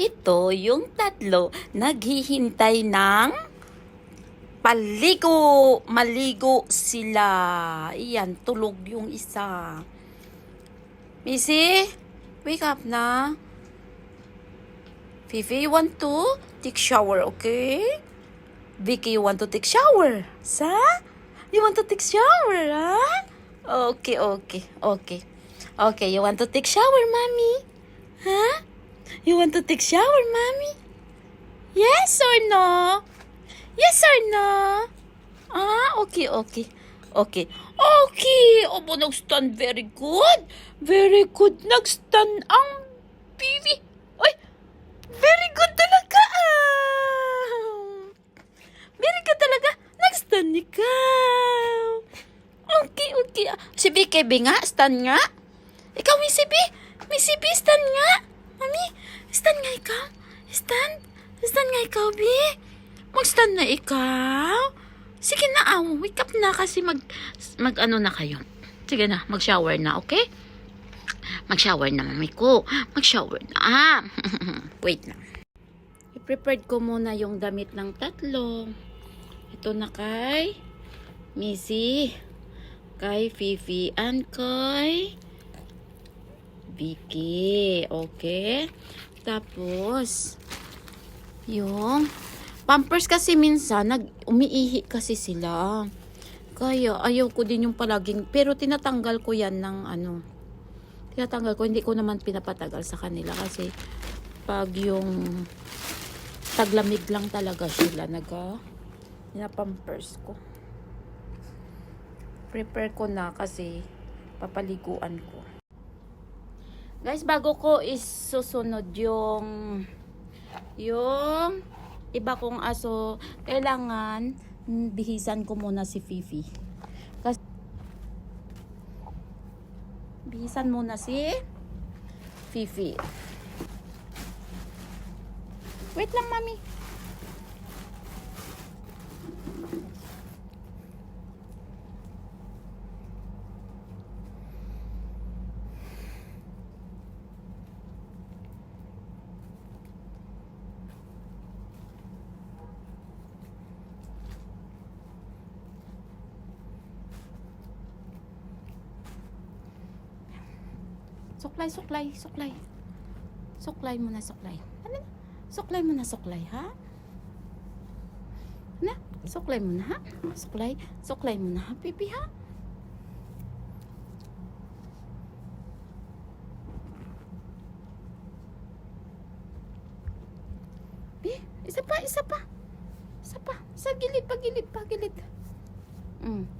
Ito yung tatlo naghihintay ng paligo. Maligo sila. Iyan, tulog yung isa. Missy, wake up na. Fifi, want to take shower, okay? Vicky, you want to take shower? Sa? You want to take shower, ha? Okay, okay, okay. Okay, you want to take shower, mommy? Huh? You want to take shower, mommy? Yes or no? Yes or no? Ah, okay, okay. Okay. Okay. Opo, nag-stand. Very good. Very good. Nag-stand ang baby. Ay, very good talaga. Ah. Very good talaga. Nag-stand ikaw. Okay, okay. Si B nga, stand nga. Ikaw, Miss B. Miss B, stand nga. Mami, stand nga ikaw. Stand. Stand nga ikaw, B. Mag-stand na ikaw. Sige na, aw. Wake up na kasi mag, mag ano na kayo. Sige na, mag-shower na, okay? Mag-shower na, mami ko. Mag-shower na. Ah. Wait na. I-prepared ko muna yung damit ng tatlo. Ito na kay Missy, kay Fifi, and kay Vicky. Okay? Tapos, yung pampers kasi minsan, nag, umiihi kasi sila. Kaya, ayaw ko din yung palaging, pero tinatanggal ko yan ng ano, tinatanggal ko, hindi ko naman pinapatagal sa kanila kasi pag yung taglamig lang talaga sila naga pinapampers ko. Prepare ko na kasi papaliguan ko. Guys, bago ko is susunod yung yung iba kong aso, kailangan bihisan ko muna si Fifi. Kasi bihisan muna si Fifi. Wait lang, mami. Suklay, suklay, suklay. Suklay mo na, suklay. Ano? na? Suklay mo na, suklay, ha? Na, suklay mo na, ha? Suklay, suklay mo na, ha, pipi, ha? Bi, isa pa, isa pa. Isa pa. Sa gilid, pa gilid, pa gilid. Mm.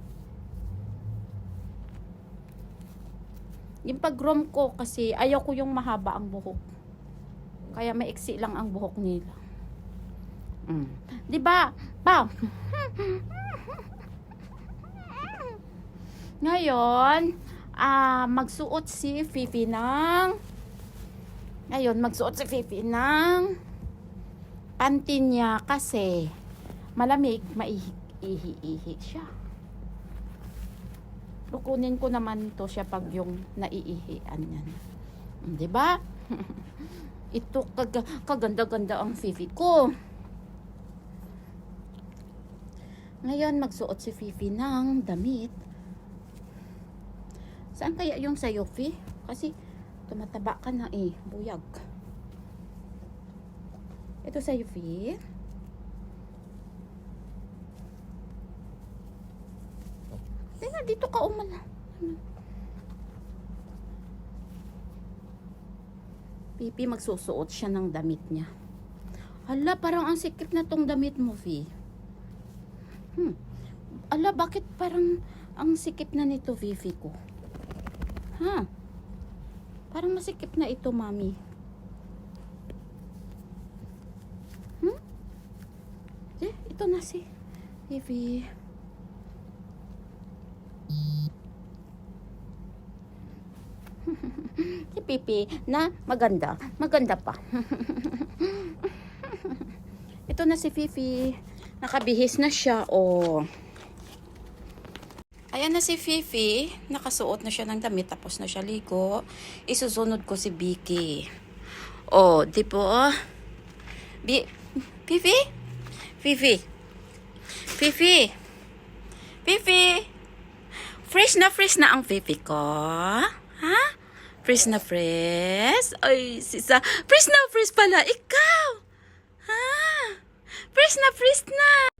Yung pag-rom ko kasi ayaw ko yung mahaba ang buhok. Kaya maiksi lang ang buhok nila. Mm. 'Di ba? Pa. Ngayon, ah magsuot si Fifi ng Ngayon, magsuot si Fifi ng panty niya kasi malamig, maihi-ihi siya. Kukunin ko naman to siya pag yung naiihian. Mm, 'Di ba? Ito kag kaganda-ganda ang Fifi ko. Ngayon magsuot si Fifi ng damit. Saan kaya yung sa'yo, Fi? Kasi tumataba ka na eh, buyag. Ito sa'yo, Fi. Dito ka umala. Pipi, magsusuot siya ng damit niya. Hala, parang ang sikip na tong damit mo, Vi. Hmm. Ala, bakit parang ang sikip na nito, Vivi ko? Ha? Parang masikip na ito, Mami. Hmm? Eh, ito na si Vivi. Pipi na maganda. Maganda pa. Ito na si Fifi. Nakabihis na siya. Oh. Ayan na si Fifi. Nakasuot na siya ng damit. Tapos na siya ligo. Isusunod ko si Vicky. Oh, di po? Bi Fifi? Fifi? Fifi? Fifi? Fresh na fresh na ang Fifi ko? Ha? Fresh na fresh? Ay, sisa. Fresh na fresh pala. Ikaw! Ha? Fresh na na!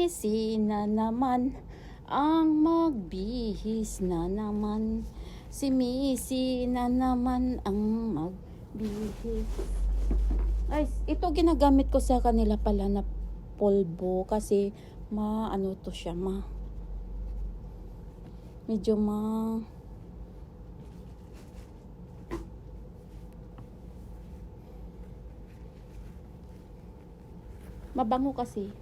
Missy na naman ang magbihis na naman. Si Missy na naman ang magbihis. Ay, ito ginagamit ko sa kanila pala na polvo kasi ma ano to siya ma medyo ma mabango kasi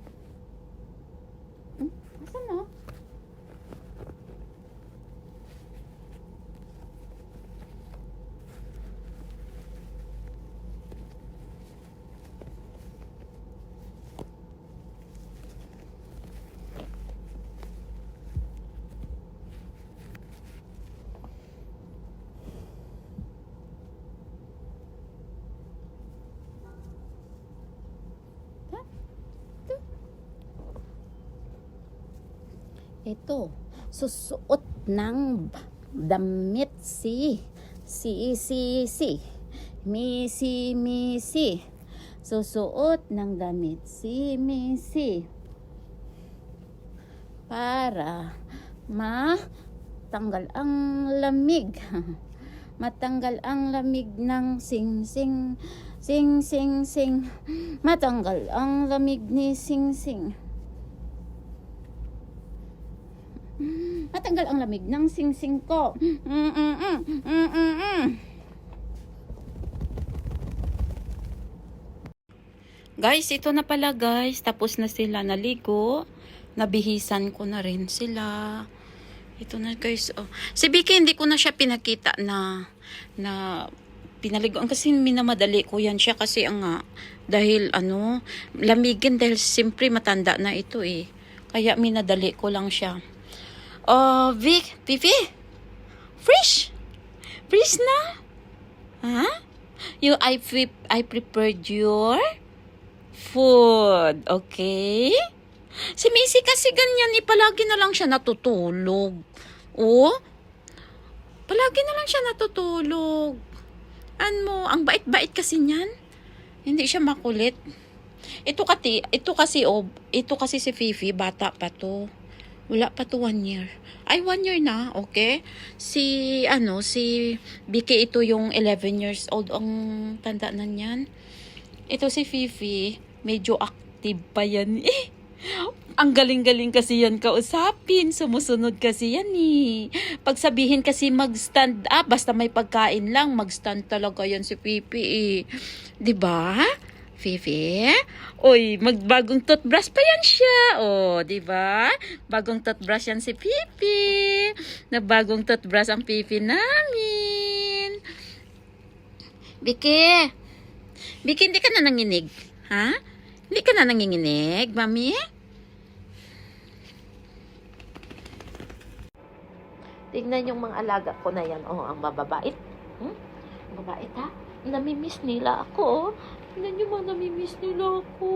Ito, susuot ng damit si si si si Missy Missy susuot ng damit si Missy para matanggal ang lamig. Matanggal ang lamig ng sing sing sing sing sing. Matanggal ang lamig ni sing Matanggal ang lamig ng sing-sing ko. Mm, mm, mm, mm, mm, mm. Guys, ito na pala guys. Tapos na sila naligo. Nabihisan ko na rin sila. Ito na guys. Oh. Si Vicky hindi ko na siya pinakita na na pinaligoan kasi minamadali ko yan siya kasi ang nga dahil ano lamigin dahil simpre matanda na ito eh. Kaya minadali ko lang siya. Oh, Vic, Vivi? Fresh? Fresh na? Huh? You, I, pre- I prepared your food, okay? Si Missy kasi ganyan, eh, palagi na lang siya natutulog. Oh? Palagi na lang siya natutulog. Ano, ang bait-bait kasi niyan. Hindi siya makulit. Ito kasi, ito kasi, oh, ito kasi si Fifi, bata pa to. Wala pa to one year. Ay, one year na, okay? Si, ano, si Vicky, ito yung 11 years old ang tanda na niyan. Ito si Fifi, medyo active pa yan. Eh, ang galing-galing kasi yan kausapin. Sumusunod kasi yan eh. Pagsabihin kasi mag-stand up, basta may pagkain lang, mag-stand talaga yan si Fifi eh. ba? Fifi? Uy, magbagong toothbrush pa yan siya. Oh, 'di ba? Bagong toothbrush yan si Fifi. Na bagong toothbrush ang Fifi namin. Biki. Biki, hindi ka na nanginig. Ha? Hindi ka na nanginginig, mami? Tingnan yung mga alaga ko na yan. Oh, ang bababait. Hmm? Babait ha? Namimiss nila ako. oh. Tingnan yung mga namimiss nila ako.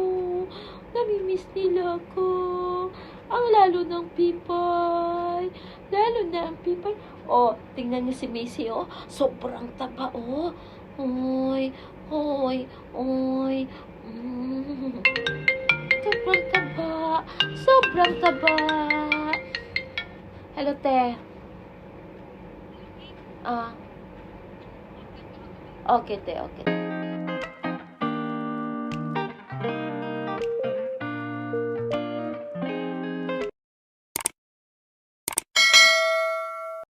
Namimiss nila ako. Ang lalo ng pipay. Lalo na ang pipay. Oh, tingnan niyo si Missy, oh. Sobrang taba, oh. Oy, oy, oy. Mm. Sobrang taba. Sobrang taba. Hello, te. Ah. Okay, te, okay.